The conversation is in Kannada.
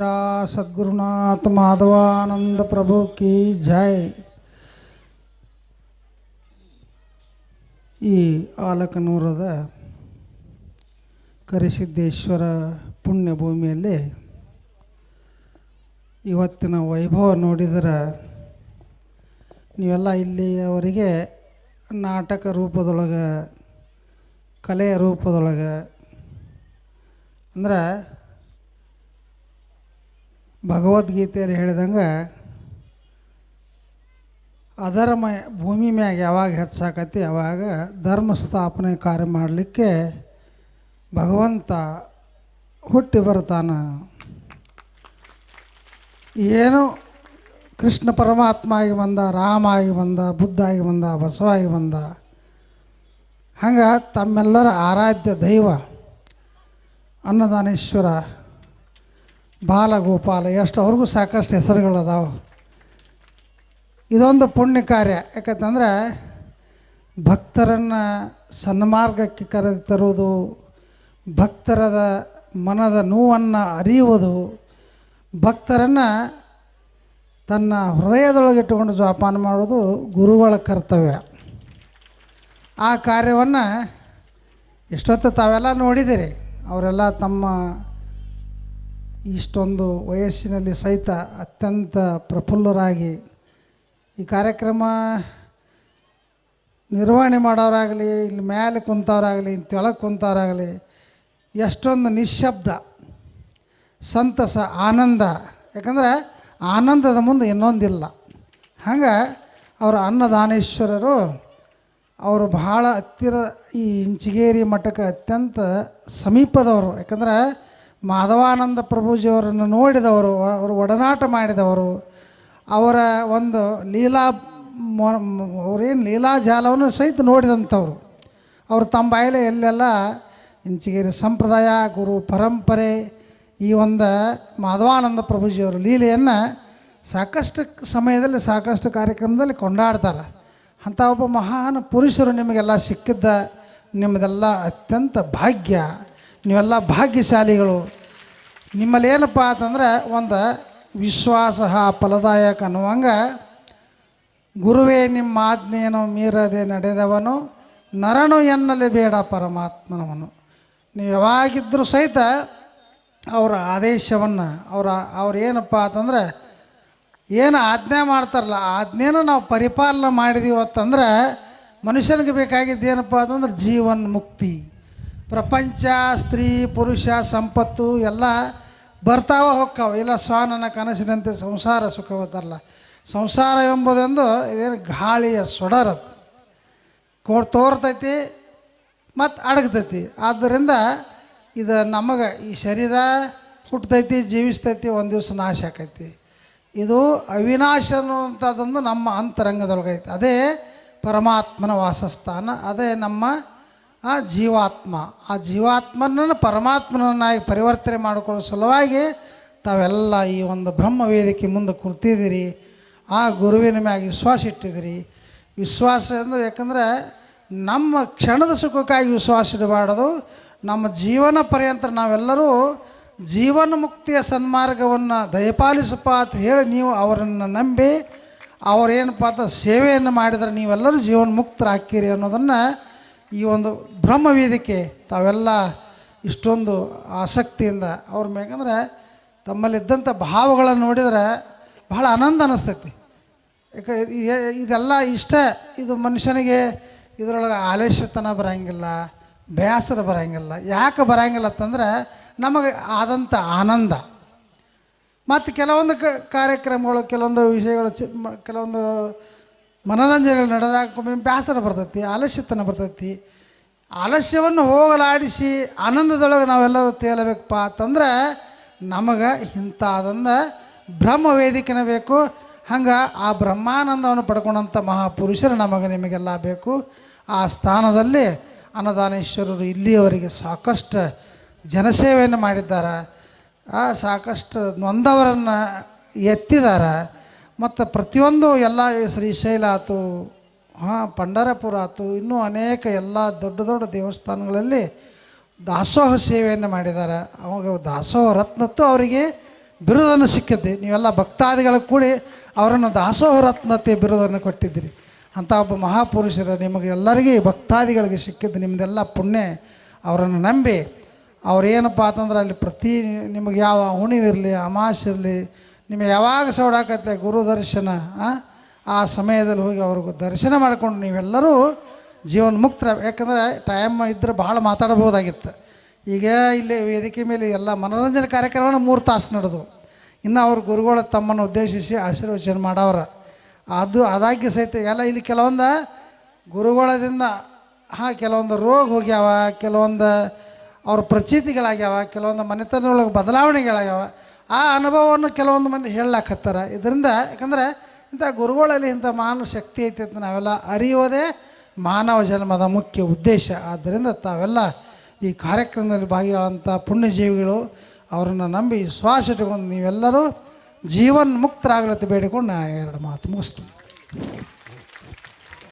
સદગુરુનાથ ಮಾಧವಾನಂದ ಪ್ರಭು ಕಿ જય ಈ ಆಲಕನೂರದ ಕರಿಸಿದ್ದೇಶ್ವರ ಪುಣ್ಯಭೂಮಿಯಲ್ಲಿ ಇವತ್ತಿನ ವೈಭವ ನೋಡಿದರೆ ನೀವೆಲ್ಲ ಇಲ್ಲಿಯವರೆಗೆ ನಾಟಕ ರೂಪದೊಳಗೆ, ಕಲೆಯ ರೂಪದೊಳಗೆ, ಅಂದ್ರೆ ಭಗವದ್ಗೀತೆಯಲ್ಲಿ ಹೇಳಿದಂಗೆ ಮ, ಭೂಮಿ ಮ್ಯಾಗ ಯಾವಾಗ ಹೆಚ್ಚಾಕತಿ ಯಾವಾಗ ಧರ್ಮ ಸ್ಥಾಪನೆ ಕಾರ್ಯ ಮಾಡಲಿಕ್ಕೆ ಭಗವಂತ ಹುಟ್ಟಿ ಬರ್ತಾನ. ಏನು ಕೃಷ್ಣ ಪರಮಾತ್ಮ ಆಗಿ ಬಂದ, ರಾಮ ಆಗಿ ಬಂದ, ಬುದ್ಧ ಆಗಿ ಬಂದ, ಬಸವ ಆಗಿ ಬಂದ, ಹಂಗೆ ತಮ್ಮೆಲ್ಲರ ಆರಾಧ್ಯ ದೈವ ಅನ್ನದಾನೇಶ್ವರ ಬಾಲಗೋಪಾಲ ಎಷ್ಟು ಅವ್ರಿಗೂ ಸಾಕಷ್ಟು ಹೆಸರುಗಳದಾವೆ? ಇದೊಂದು ಪುಣ್ಯ ಕಾರ್ಯ. ಯಾಕಂತಂದ್ರೆ ಭಕ್ತರನ್ನು ಸನ್ಮಾರ್ಗಕ್ಕೆ ಕರೆದು ತರುವುದು, ಭಕ್ತರದ ಮನದ ನೋವನ್ನು ಅರಿಯುವುದು, ಭಕ್ತರನ್ನು ತನ್ನ ಹೃದಯದೊಳಗಿಟ್ಟುಕೊಂಡು ಜೋಪಾನ ಮಾಡೋದು ಗುರುಗಳ ಕರ್ತವ್ಯ. ಆ ಕಾರ್ಯವನ್ನು ಎಷ್ಟೊತ್ತು ತಾವೆಲ್ಲ ನೋಡಿದಿರಿ? ಅವರೆಲ್ಲ ತಮ್ಮ ಇಷ್ಟೊಂದು ವಯಸ್ಸಿನಲ್ಲಿ ಸಹಿತ ಅತ್ಯಂತ ಪ್ರಫುಲ್ಲರಾಗಿ ಈ ಕಾರ್ಯಕ್ರಮ ನಿರ್ವಹಣೆ ಮಾಡೋರಾಗಲಿ, ಇಲ್ಲಿ ಮೇಲೆ ಕುಂತವರಾಗಲಿ ತೆಳಗೆ ಕುಂತವರಾಗಲಿ, ಎಷ್ಟೊಂದು ನಿಶ್ಶಬ್ದ, ಸಂತಸ, ಆನಂದ. ಯಾಕಂದರೆ ಆನಂದದ ಮುಂದೆ ಇನ್ನೊಂದಿಲ್ಲ. ಹಂಗೆ ಅವರ ಅನ್ನದಾನೇಶ್ವರರು ಅವರು ಬಹಳ ಹತ್ತಿರ ಈ ಇಂಚಿಗೇರಿ ಮಠಕ್ಕೆ ಅತ್ಯಂತ ಸಮೀಪದವರು. ಯಾಕಂದ್ರೆ ಮಾಧವಾನಂದ ಪ್ರಭುಜಿಯವರನ್ನು ನೋಡಿದವರು, ಅವರು ಒಡನಾಟ ಮಾಡಿದವರು, ಅವರ ಒಂದು ಲೀಲಾ ಅವರೇನು ಲೀಲಾ ಜಾಲವನ್ನು ಲೀಲಾಜಾಲವನ್ನು ಸಹಿತ ನೋಡಿದಂಥವ್ರು. ಅವರು ತಮ್ಮ ಬಾಯಲೆ ಎಲ್ಲೆಲ್ಲ ಇಂಚಿಗೇರಿ ಸಂಪ್ರದಾಯ, ಗುರು ಪರಂಪರೆ, ಈ ಒಂದು ಮಾಧವಾನಂದ ಪ್ರಭುಜಿಯವರ ಲೀಲೆಯನ್ನು ಸಾಕಷ್ಟು ಸಮಯದಲ್ಲಿ, ಸಾಕಷ್ಟು ಕಾರ್ಯಕ್ರಮದಲ್ಲಿ ಕೊಂಡಾಡ್ತಾರೆ. ಅಂಥ ಒಬ್ಬ ಮಹಾನ್ ಪುರುಷರು ನಿಮಗೆಲ್ಲ ಸಿಕ್ಕಿದ್ದ, ನಿಮ್ಮದೆಲ್ಲ ಅತ್ಯಂತ ಭಾಗ್ಯ. ನೀವೆಲ್ಲ ಭಾಗ್ಯಶಾಲಿಗಳು. ನಿಮ್ಮಲ್ಲಿ ಏನಪ್ಪ ಅಂತಂದ್ರೆ ಒಂದು ವಿಶ್ವಾಸ ಫಲದಾಯಕ ಅನ್ನುವಂಗೆ ಗುರುವೇ ನಿಮ್ಮ ಆಜ್ಞೆಯನ್ನು ಮೀರದೆ ನಡೆದವನು, ನರನು ಎನ್ನಲಿ ಬೇಡ ಪರಮಾತ್ಮನವನು. ನೀವು ಯಾವಾಗಿದ್ದರೂ ಸಹಿತ ಅವರ ಆದೇಶವನ್ನು, ಅವರ, ಅವ್ರು ಏನಪ್ಪ ಅಂತಂದ್ರೆ, ಏನು ಆಜ್ಞೆ ಮಾಡ್ತಾರಲ್ಲ, ಆಜ್ಞೆನ ನಾವು ಪರಿಪಾಲನೆ ಮಾಡಿದೀವಿ ಅಂತಂದ್ರೆ, ಮನುಷ್ಯನಿಗೆ ಬೇಕಾಗಿದ್ದು ಏನಪ್ಪ ಅಂತಂದ್ರೆ ಜೀವನ್ ಮುಕ್ತಿ ಪ್ರಪಂಚ, ಸ್ತ್ರೀ, ಪುರುಷ, ಸಂಪತ್ತು ಎಲ್ಲ ಬರ್ತಾವ ಹೊಕ್ಕಾವ. ಇಲ್ಲ, ಸ್ವಾನನ ಕನಸಿನಂತೆ ಸಂಸಾರ ಸುಖವತ್ತಾರಲ್ಲ ಸಂಸಾರ ಎಂಬುದೊಂದು ಇದೇನು ಗಾಳಿಯ ಸೊಡರದು ಕೋ ತೋರ್ತೈತಿ ಮತ್ತು ಅಡಗ್ತೈತಿ. ಆದ್ದರಿಂದ ಇದು ನಮಗೆ ಈ ಶರೀರ ಹುಟ್ಟತೈತಿ ಜೀವಿಸ್ತೈತಿ, ಒಂದು ದಿವಸ ನಾಶ ಆಕೈತಿ. ಇದು ಅವಿನಾಶ ಅನ್ನುವಂಥದ್ದೊಂದು ನಮ್ಮ ಅಂತರಂಗದೊಳಗೈತಿ. ಅದೇ ಪರಮಾತ್ಮನ ವಾಸಸ್ಥಾನ. ಅದೇ ನಮ್ಮ ಆ ಜೀವಾತ್ಮ, ಆ ಜೀವಾತ್ಮನನ್ನು ಪರಮಾತ್ಮನನ್ನಾಗಿ ಪರಿವರ್ತನೆ ಮಾಡಿಕೊಳ್ಳೋ ಸಲುವಾಗಿ ತಾವೆಲ್ಲ ಈ ಒಂದು ಬ್ರಹ್ಮ ವೇದಿಕೆ ಮುಂದೆ ಕೂರ್ತಿದ್ದೀರಿ ಆ ಗುರುವಿನ ಮ್ಯಾಗ ವಿಶ್ವಾಸ ಇಟ್ಟಿದ್ದೀರಿ. ವಿಶ್ವಾಸ ಅಂದರೆ ಯಾಕಂದರೆ ನಮ್ಮ ಕ್ಷಣದ ಸುಖಕ್ಕಾಗಿ ವಿಶ್ವಾಸ ಇಡಬಾರ್ದು, ನಮ್ಮ ಜೀವನ ಪರ್ಯಂತ ನಾವೆಲ್ಲರೂ ಜೀವನ ಮುಕ್ತಿಯ ಸನ್ಮಾರ್ಗವನ್ನು ದಯಪಾಲಿಸಪ್ಪ ಅಂತ ಹೇಳಿ ನೀವು ಅವರನ್ನು ನಂಬಿ, ಅವರೇನಪ್ಪ ಅಂತ ಸೇವೆಯನ್ನು ಮಾಡಿದರೆ ನೀವೆಲ್ಲರೂ ಜೀವನ ಮುಕ್ತರಾಗ್ತೀರಿ ಅನ್ನೋದನ್ನು ಈ ಒಂದು ಬ್ರಹ್ಮ ವೇದಿಕೆ ತಾವೆಲ್ಲ ಇಷ್ಟೊಂದು ಆಸಕ್ತಿಯಿಂದ ಅವ್ರ ಮ್ಯಾಗಂದ್ರೆ ತಮ್ಮಲ್ಲಿದ್ದಂಥ ಭಾವಗಳನ್ನು ನೋಡಿದರೆ ಬಹಳ ಆನಂದ ಅನ್ನಿಸ್ತೈತಿ ಯಾಕೆ ಇದೆಲ್ಲ ಇಷ್ಟ, ಇದು ಮನುಷ್ಯನಿಗೆ ಇದರೊಳಗೆ ಆಲಸ್ಯತನ ಬರಂಗಿಲ್ಲ, ಬೇಸರ ಬರಂಗಿಲ್ಲ. ಯಾಕೆ ಬರಂಗಿಲ್ಲ ಅಂತಂದ್ರೆ ನಮಗೆ ಆದಂಥ ಆನಂದ. ಮತ್ತು ಕೆಲವೊಂದು ಕಾರ್ಯಕ್ರಮಗಳು, ಕೆಲವೊಂದು ವಿಷಯಗಳು ಕೆಲವೊಂದು ಮನೋರಂಜನೆಗಳು ನಡೆದಾಗ ಬೇಸರ ಬರ್ತೈತಿ, ಆಲಸ್ಯತನ ಬರ್ತೈತಿ. ಆಲಸ್ಯವನ್ನು ಹೋಗಲಾಡಿಸಿ ಆನಂದದೊಳಗೆ ನಾವೆಲ್ಲರೂ ತೇಲಬೇಕಪ್ಪ ಅಂತಂದ್ರೆ ನಮಗೆ ಇಂಥದೊಂದು ಬ್ರಹ್ಮ ವೇದಿಕೆನ ಬೇಕು. ಹಂಗೆ ಆ ಬ್ರಹ್ಮಾನಂದವನ್ನು ಪಡ್ಕೊಂಡಂಥ ಮಹಾಪುರುಷರು ನಮಗೆ ನಿಮಗೆಲ್ಲ ಬೇಕು. ಆ ಸ್ಥಾನದಲ್ಲಿ ಅನ್ನದಾನೇಶ್ವರರು ಇಲ್ಲಿಯವರಿಗೆ ಸಾಕಷ್ಟು ಜನಸೇವೆಯನ್ನು ಮಾಡಿದ್ದಾರೆ. ಸಾಕಷ್ಟು ನೊಂದವರನ್ನು ಎತ್ತಿದ್ದಾರೆ. ಮತ್ತು ಪ್ರತಿಯೊಂದು ಎಲ್ಲ ಶ್ರೀಶೈಲ ಆಯ್ತು ಹಾಂ, ಪಂಡರಪುರ ಆಯ್ತು ಇನ್ನೂ ಅನೇಕ ಎಲ್ಲ ದೊಡ್ಡ ದೊಡ್ಡ ದೇವಸ್ಥಾನಗಳಲ್ಲಿ ದಾಸೋಹ ಸೇವೆಯನ್ನು ಮಾಡಿದ್ದಾರೆ. ಅವಾಗ ದಾಸೋಹ ರತ್ನತ್ತು ಅವರಿಗೆ ಬಿರುದನ್ನು ಸಿಕ್ಕಿದ್ದೆ ನೀವೆಲ್ಲ ಭಕ್ತಾದಿಗಳು ಕೂಡಿ ಅವರನ್ನು ದಾಸೋಹ ರತ್ನತೆ ಬಿರುದನ್ನು ಕೊಟ್ಟಿದ್ದೀರಿ. ಅಂಥ ಒಬ್ಬ ಮಹಾಪುರುಷರ ನಿಮಗೆ ಎಲ್ಲರಿಗೆ ಭಕ್ತಾದಿಗಳಿಗೆ ಸಿಕ್ಕಿದ್ದು ನಿಮ್ಮದೆಲ್ಲ ಪುಣ್ಯ. ಅವರನ್ನು ನಂಬಿ, ಅವ್ರೇನಪ್ಪ ಅಂತಂದ್ರೆ ಅಲ್ಲಿ ಪ್ರತಿ ನಿಮಗೆ ಯಾವ ಹುಣಿವಿರಲಿ ಅಮಾಸೆ ಇರಲಿ ನಿಮಗೆ ಯಾವಾಗ ಸೌಡಾಕತ್ತೆ ಗುರು ದರ್ಶನ, ಆ? ಸಮಯದಲ್ಲಿ ಹೋಗಿ ಅವ್ರಿಗೆ ದರ್ಶನ ಮಾಡ್ಕೊಂಡು ನೀವೆಲ್ಲರೂ ಜೀವನ ಮುಕ್ತ ಯಾಕಂದರೆ ಟೈಮ್ ಇದ್ದರೆ ಭಾಳ ಮಾತಾಡಬಹುದಾಗಿತ್ತು ಈಗ ಇಲ್ಲಿ ವೇದಿಕೆ ಮೇಲೆ ಎಲ್ಲ ಮನೋರಂಜನೆ ಕಾರ್ಯಕ್ರಮನ ಮೂರು ತಾಸು ನಡೆದು ಇನ್ನು ಅವ್ರ ಗುರುಗಳ ತಮ್ಮನ್ನು ಉದ್ದೇಶಿಸಿ ಆಶೀರ್ವಚನ ಮಾಡವ್ರ. ಅದು ಅದಾಗಿ ಸಹಿತ ಎಲ್ಲ ಇಲ್ಲಿ ಕೆಲವೊಂದು ಗುರುಗಳದಿಂದ, ಹಾಂ, ಕೆಲವೊಂದು ರೋಗ ಹೋಗ್ಯಾವ, ಕೆಲವೊಂದು ಅವ್ರ ಪ್ರಚೀತಿಗಳಾಗ್ಯಾವ, ಕೆಲವೊಂದು ಮನೆತನದೊಳಗೆ ಬದಲಾವಣೆಗಳಾಗ್ಯಾವ. ಆ ಅನುಭವವನ್ನು ಕೆಲವೊಂದು ಮಂದಿ ಹೇಳಲಾಕತ್ತಾರ. ಇದರಿಂದ ಯಾಕಂದರೆ ಇಂಥ ಗುರುಗಳಲ್ಲಿ ಇಂಥ ಮಾನವ ಶಕ್ತಿ ಐತೆ ಅಂತ ನಾವೆಲ್ಲ ಅರಿಯೋದೇ ಮಾನವ ಜನ್ಮದ ಮುಖ್ಯ ಉದ್ದೇಶ. ಆದ್ದರಿಂದ ತಾವೆಲ್ಲ ಈ ಕಾರ್ಯಕ್ರಮದಲ್ಲಿ ಭಾಗಿಯಾದಂಥ ಪುಣ್ಯಜೀವಿಗಳು ಅವರನ್ನು ನಂಬಿ ಶ್ವಾಸ ಇಟ್ಕೊಂಡು ನೀವೆಲ್ಲರೂ ಜೀವನ್ಮುಕ್ತರಾಗಲತ್ತೆ ಬೇಡಿಕೊಂಡು ನಾನು ಎರಡು ಮಾತು ಮುಗಿಸ್ತೀನಿ.